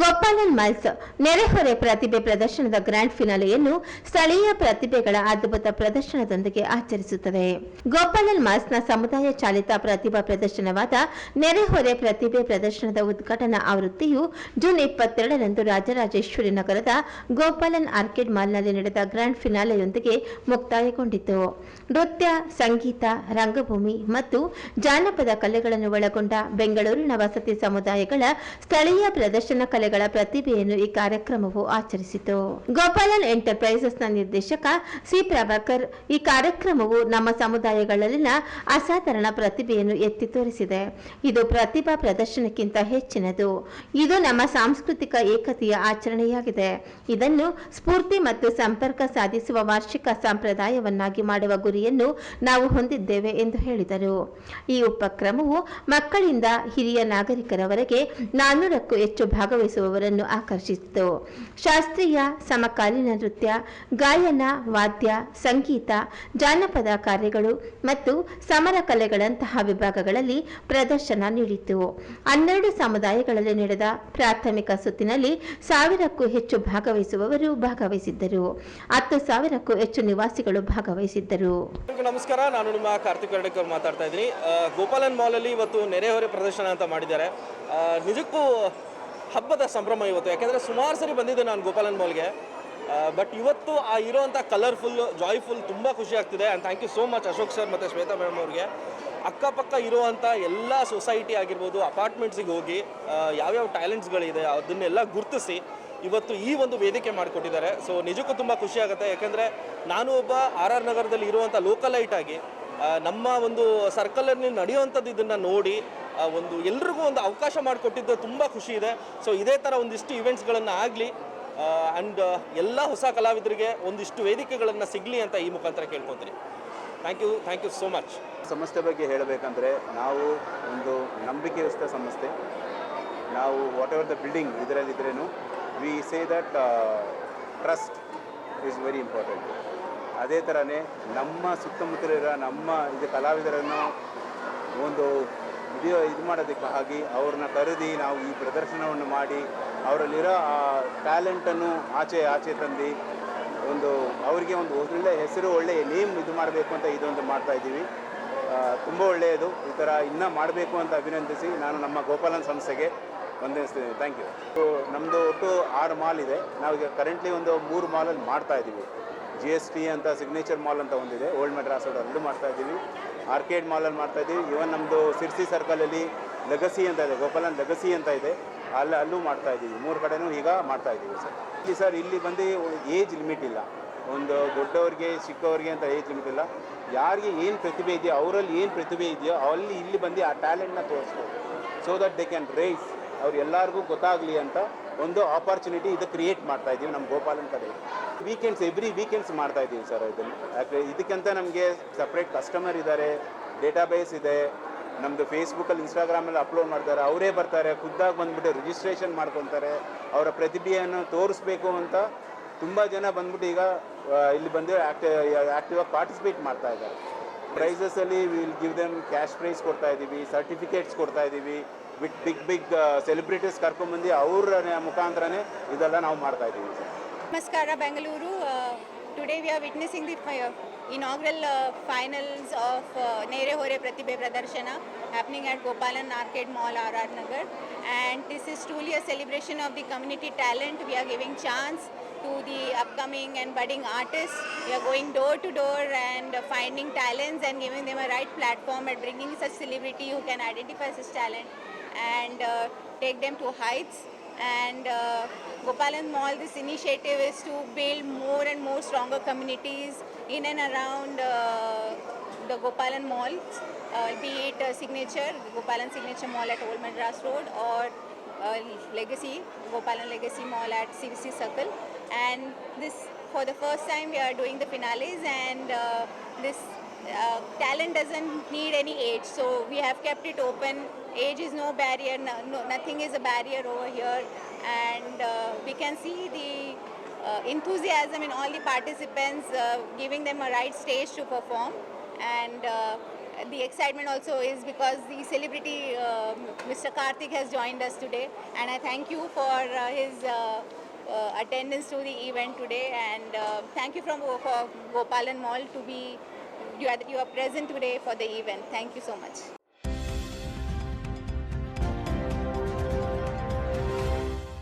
ಗೋಪಾಲನ್ ಮಲ್ಸ್ ನೆರೆಹೊರೆ ಪ್ರತಿಭೆ ಪ್ರದರ್ಶನದ ಗ್ರ್ಯಾಂಡ್ ಫಿನಾಲೆಯನ್ನು ಸ್ಥಳೀಯ ಪ್ರತಿಭೆಗಳ ಅದ್ಭುತ ಪ್ರದರ್ಶನದೊಂದಿಗೆ ಆಚರಿಸುತ್ತದೆ. ಗೋಪಾಲನ್ ಮಲ್ಸ್ನ ಸಮುದಾಯ ಚಾಲಿತ ಪ್ರತಿಭಾ ಪ್ರದರ್ಶನವಾದ ನೆರೆಹೊರೆ ಪ್ರತಿಭೆ ಪ್ರದರ್ಶನದ ಉದ್ಘಾಟನಾ ಆವೃತ್ತಿಯು ಜೂನ್ ಇಪ್ಪತ್ತೆರಡರಂದು ರಾಜರಾಜೇಶ್ವರಿ ನಗರದ ಗೋಪಾಲನ್ ಆರ್ಕಿಡ್ ಮಾಲ್ನಲ್ಲಿ ನಡೆದ ಗ್ರ್ಯಾಂಡ್ ಫಿನಾಲೆಯೊಂದಿಗೆ ಮುಕ್ತಾಯಗೊಂಡಿತು. ನೃತ್ಯ, ಸಂಗೀತ, ರಂಗಭೂಮಿ ಮತ್ತು ಜಾನಪದ ಕಲೆಗಳನ್ನು ಒಳಗೊಂಡ ಬೆಂಗಳೂರಿನ ವಸತಿ ಸಮುದಾಯಗಳ ಸ್ಥಳೀಯ ಪ್ರದರ್ಶನ ಕಲೆಗಳ ಪ್ರತಿಭೆಯನ್ನು ಈ ಕಾರ್ಯಕ್ರಮವು ಆಚರಿಸಿತು. ಗೋಪಾಲನ್ ಎಂಟರ್ಪ್ರೈಸಸ್ನ ನಿರ್ದೇಶಕ ಸಿ. ಪ್ರಭಾಕರ್ ಈ ಕಾರ್ಯಕ್ರಮವು ನಮ್ಮ ಸಮುದಾಯಗಳಲ್ಲಿನ ಅಸಾಧಾರಣ ಪ್ರತಿಭೆಯನ್ನು ಎತ್ತಿ ತೋರಿಸಿದೆ. ಇದು ಪ್ರತಿಭಾ ಪ್ರದರ್ಶನಕ್ಕಿಂತ ಹೆಚ್ಚಿನದು. ಇದು ನಮ್ಮ ಸಾಂಸ್ಕೃತಿಕ ಏಕತೆಯ ಆಚರಣೆಯಾಗಿದೆ. ಇದನ್ನು ಸ್ಫೂರ್ತಿ ಮತ್ತು ಸಂಪರ್ಕ ಸಾಧಿಸುವ ವಾರ್ಷಿಕ ಸಂಪ್ರದಾಯವನ್ನಾಗಿ ಮಾಡುವ ಗುರಿಯನ್ನು ನಾವು ಹೊಂದಿದ್ದೇವೆ ಎಂದು ಹೇಳಿದರು. ಈ ಉಪಕ್ರಮವು ಮಕ್ಕಳಿಂದ ಹಿರಿಯ ನಾಗರಿಕರವರೆಗೆ ನಾನ್ನೂರಕ್ಕೂ ಹೆಚ್ಚು ಭಾಗವಹಿಸುವವರನ್ನು ಆಕರ್ಷಿಸಿತು. ಶಾಸ್ತ್ರೀಯ, ಸಮಕಾಲೀನ ನೃತ್ಯ, ಗಾಯನ, ವಾದ್ಯ, ಸಂಗೀತ, ಜಾನಪದ ಕಾರ್ಯಗಳು ಮತ್ತು ಸಮರ ಕಲೆಗಳಂತಹ ವಿಭಾಗಗಳಲ್ಲಿ ಪ್ರದರ್ಶನ ನೀಡಿತು. ಹನ್ನೆರಡು ಸಮುದಾಯಗಳಲ್ಲಿ ನಡೆದ ಪ್ರಾಥಮಿಕ ಸುತ್ತಿನಲ್ಲಿ ಸಾವಿರಕ್ಕೂ ಹೆಚ್ಚು ಭಾಗವಹಿಸುವವರು ಭಾಗವಹಿಸಿದ್ದರು. ಹತ್ತು ಸಾವಿರಕ್ಕೂ ಹೆಚ್ಚು ನಿವಾಸಿಗಳು ಭಾಗವಹಿಸಿದ್ದರು. ನಮಸ್ಕಾರ. ನಾನು ನಿಮ್ಮ ಕಾರ್ತಿಕ್ ಅವರು ಮಾತಾಡ್ತಾ ಇದ್ದೀನಿ. ಗೋಪಾಲನ್ ಮಾಲಲ್ಲಿ ಇವತ್ತು ನೆರೆಹೊರೆ ಪ್ರದರ್ಶನ ಅಂತ ಮಾಡಿದ್ದಾರೆ. ನಿಜಕ್ಕೂ ಹಬ್ಬದ ಸಂಭ್ರಮ ಇವತ್ತು. ಯಾಕೆಂದರೆ ಸುಮಾರು ಸರಿ ಬಂದಿದ್ದೆ ನಾನು ಗೋಪಾಲನ್ ಮಾಲ್ಗೆ ಬಟ್ ಇವತ್ತು ಆ ಇರೋವಂಥ ಕಲರ್ಫುಲ್ ಜಾಯ್ಫುಲ್ ತುಂಬ ಖುಷಿ ಆಗ್ತಿದೆ and thank you so much Ashok sir ಮತ್ತು ಶ್ವೇತಾ ಮೇಡಮ್ ಅವ್ರಿಗೆ. ಅಕ್ಕಪಕ್ಕ ಇರುವಂಥ ಎಲ್ಲ ಸೊಸೈಟಿ ಆಗಿರ್ಬೋದು ಅಪಾರ್ಟ್ಮೆಂಟ್ಸಿಗೆ ಹೋಗಿ ಯಾವ್ಯಾವ ಟ್ಯಾಲೆಂಟ್ಸ್ಗಳಿದೆ ಅದನ್ನೆಲ್ಲ ಗುರುತಿಸಿ ಇವತ್ತು ಈ ಒಂದು ವೇದಿಕೆ ಮಾಡಿಕೊಟ್ಟಿದ್ದಾರೆ. ಸೊ ನಿಜಕ್ಕೂ ತುಂಬ ಖುಷಿ ಆಗುತ್ತೆ. ಯಾಕೆಂದರೆ ನಾನು ಒಬ್ಬ ಆರ್ ಆರ್ ನಗರದಲ್ಲಿ ಇರುವಂಥ ಲೋಕಲೈಟ್ ಆಗಿ ನಮ್ಮ ಒಂದು ಸರ್ಕಲಲ್ಲಿ ನಡೆಯುವಂಥದ್ದು ಇದನ್ನು ನೋಡಿ ಒಂದು ಎಲ್ರಿಗೂ ಒಂದು ಅವಕಾಶ ಮಾಡಿಕೊಟ್ಟಿದ್ದು ತುಂಬ ಖುಷಿ ಇದೆ. ಸೊ ಇದೇ ಥರ ಒಂದಿಷ್ಟು ಇವೆಂಟ್ಸ್ಗಳನ್ನು ಆಗಲಿ ಆ್ಯಂಡ್ ಎಲ್ಲ ಹೊಸ ಕಲಾವಿದರಿಗೆ ಒಂದಿಷ್ಟು ವೇದಿಕೆಗಳನ್ನು ಸಿಗಲಿ ಅಂತ ಈ ಮುಖಾಂತರ ಕೇಳ್ಕೊತೀನಿ. Thank you thank you so much ಸಂಸ್ಥೆ ಬಗ್ಗೆ ಹೇಳಬೇಕಂದ್ರೆ ನಾವು ಒಂದು ನಂಬಿಕೆಯುಸ್ತ ಸಂಸ್ಥೆ. ನಾವು whatever the building ಇದರಲ್ಲಿದ್ರೇನು we say that trust is very important ಅದೇ ಥರನೇ ನಮ್ಮ ಸುತ್ತಮುತ್ತಲಿರೋ ನಮ್ಮ ಇದು ಕಲಾವಿದರನ್ನು ಒಂದು ಇದು ಇದು ಮಾಡೋದಕ್ಕೆ ಆಗಿ ಅವ್ರನ್ನ ಕರೆದಿ ನಾವು ಈ ಪ್ರದರ್ಶನವನ್ನು ಮಾಡಿ, ಅವರಲ್ಲಿರೋ ಆ ಟ್ಯಾಲೆಂಟನ್ನು ಆಚೆ ಆಚೆ ತಂದು ಒಂದು ಅವರಿಗೆ ಒಂದು ಒಳ್ಳೆ ಹೆಸರು ಒಳ್ಳೆಯ ನೇಮ್ ಇದು ಮಾಡಬೇಕು ಅಂತ ಇದೊಂದು ಮಾಡ್ತಾ ಇದ್ದೀವಿ. ತುಂಬ ಒಳ್ಳೆಯದು. ಈ ಥರ ಇನ್ನೂ ಮಾಡಬೇಕು ಅಂತ ಅಭಿನಂದಿಸಿ ನಾನು ನಮ್ಮ ಗೋಪಾಲನ್ ಸಂಸ್ಥೆಗೆ ವಂದಿಸ್ತೀನಿ ಥ್ಯಾಂಕ್ ಯು ನಮ್ಮದು ಒಟ್ಟು ಆರು ಮಾಲ್ ಇದೆ. ನಾವೀಗ ಕರೆಂಟ್ಲಿ ಒಂದು ಮೂರು ಮಾಲಲ್ಲಿ ಮಾಡ್ತಾ ಇದ್ದೀವಿ. ಜಿ ಎಸ್ ಟಿ ಅಂತ ಸಿಗ್ನೇಚರ್ ಮಾಲ್ ಅಂತ ಒಂದಿದೆ. ಓಲ್ಡ್ ಮೆಡ್ರಾಸ್ ರೋಡ್ ಅಲ್ಲೂ ಮಾಡ್ತಾ ಇದ್ದೀವಿ. ಆರ್ಕೇಡ್ ಮಾಲಲ್ಲಿ ಮಾಡ್ತಾ ಇದ್ದೀವಿ. ಇವನ್ ನಮ್ಮದು ಸಿರ್ಸಿ ಸರ್ಕಲಲ್ಲಿ ಲಗಸಿ ಅಂತ ಇದೆ. ಗೋಪಾಲನ್ ಲಗಸಿ ಅಂತ ಇದೆ. ಅಲ್ಲಿ ಅಲ್ಲೂ ಮಾಡ್ತಾ ಇದ್ದೀವಿ. ಮೂರು ಕಡೆನೂ ಈಗ ಮಾಡ್ತಾ ಇದ್ದೀವಿ ಸರ್. ಇಲ್ಲಿ ಸರ್, ಇಲ್ಲಿ ಬಂದು ಏಜ್ ಲಿಮಿಟ್ ಇಲ್ಲ. ಒಂದು ದೊಡ್ಡವ್ರಿಗೆ, ಚಿಕ್ಕವ್ರಿಗೆ ಅಂತ ಏಜ್ ಲಿಮಿಟ್ ಇಲ್ಲ. ಯಾರಿಗೆ ಏನು ಪ್ರತಿಭೆ ಇದೆಯೋ, ಅವರಲ್ಲಿ ಏನು ಪ್ರತಿಭೆ ಇದೆಯೋ, ಅಲ್ಲಿ ಇಲ್ಲಿ ಬಂದು ಆ ಟ್ಯಾಲೆಂಟ್ನ ತೋರಿಸ್ಬೋದು. So that they can rise ಅವ್ರು ಎಲ್ಲರಿಗೂ ಗೊತ್ತಾಗಲಿ ಅಂತ ಒಂದು ಆಪರ್ಚುನಿಟಿ ಇದು ಕ್ರಿಯೇಟ್ ಮಾಡ್ತಾ ಇದ್ದೀವಿ ನಮ್ಮ ಗೋಪಾಲನ್ ಕಡೆ. ವೀಕೆಂಡ್ಸ್ ಎವ್ರಿ ವೀಕೆಂಡ್ಸ್ ಮಾಡ್ತಾ ಇದ್ದೀವಿ ಸರ್ ಇದನ್ನು. ಯಾಕೆ ಇದಕ್ಕಂತ ನಮಗೆ ಸಪ್ರೇಟ್ ಕಸ್ಟಮರ್ ಇದ್ದಾರೆ ಡೇಟಾಬೇಸ್ ಇದೆ ನಮ್ಮದು ಫೇಸ್ಬುಕ್ಕಲ್ಲಿ ಇನ್ಸ್ಟಾಗ್ರಾಮಲ್ಲಿ ಅಪ್ಲೋಡ್ ಮಾಡ್ತಾರೆ, ಅವರೇ ಬರ್ತಾರೆ, ಖುದ್ದಾಗಿ ಬಂದ್ಬಿಟ್ಟು ರಿಜಿಸ್ಟ್ರೇಷನ್ ಮಾಡ್ಕೊತಾರೆ, ಅವರ ಪ್ರತಿಭೆಯನ್ನು ತೋರಿಸ್ಬೇಕು ಅಂತ ತುಂಬ ಜನ ಬಂದ್ಬಿಟ್ಟು ಈಗ ಇಲ್ಲಿ ಬಂದು ಆ್ಯಕ್ಟಿ ಆಗಿ ಪಾರ್ಟಿಸಿಪೇಟ್ ಮಾಡ್ತಾ ಇದ್ದಾರೆ. ಪ್ರೈಸಸಲ್ಲಿ will give them cash prize ಕೊಡ್ತಾ ಇದ್ದೀವಿ ಸರ್ಟಿಫಿಕೇಟ್ಸ್ ಕೊಡ್ತಾ ಇದ್ದೀವಿ ವಿತ್ ಬಿಗ್ ಬಿಗ್ ಸೆಲೆಬ್ರಿಟೀಸ್ ಕರ್ಕೊಂಡ್ಬಂದು ಅವ್ರ ಮುಖಾಂತರನೇ ಇದೆಲ್ಲ ನಾವು ಮಾಡ್ತಾ ಇದ್ದೀವಿ ನಮಸ್ಕಾರ, Bengaluru today we are witnessing the inaugural finals of ನೇರೆ ಹೊರೆ ಪ್ರತಿಭೆ ಪ್ರದರ್ಶನ happening at Gopalan market mall R R Nagar and this is truly a celebration of the community talent we are giving chance to the upcoming and budding artist we are going door to door and finding talents and giving them a right platform and bringing the celebrity you can identify this talent and uh, take them to heights and uh, Gopalan Mall, this initiative is to build more and more stronger communities in and around uh, the Gopalan Mall, uh, be it uh, Signature, Gopalan Signature Mall at Old Madras Road or uh, Legacy, Gopalan Legacy Mall at CVC Circle. And this, for the first time, we are doing the finales and uh, this uh, talent doesn't need any age, so we have kept it open. Age is no barrier, no, no, nothing is a barrier over here, and uh, we can see the uh, enthusiasm in all the participants, uh, giving them a right stage to perform. And uh, the excitement also is because the celebrity uh, Mr. Karthik has joined us today, and I thank you for uh, his uh, attendance to the event today, and uh, thank you from for Gopalan Mall to be you are, you are present today for the event. Thank you so much.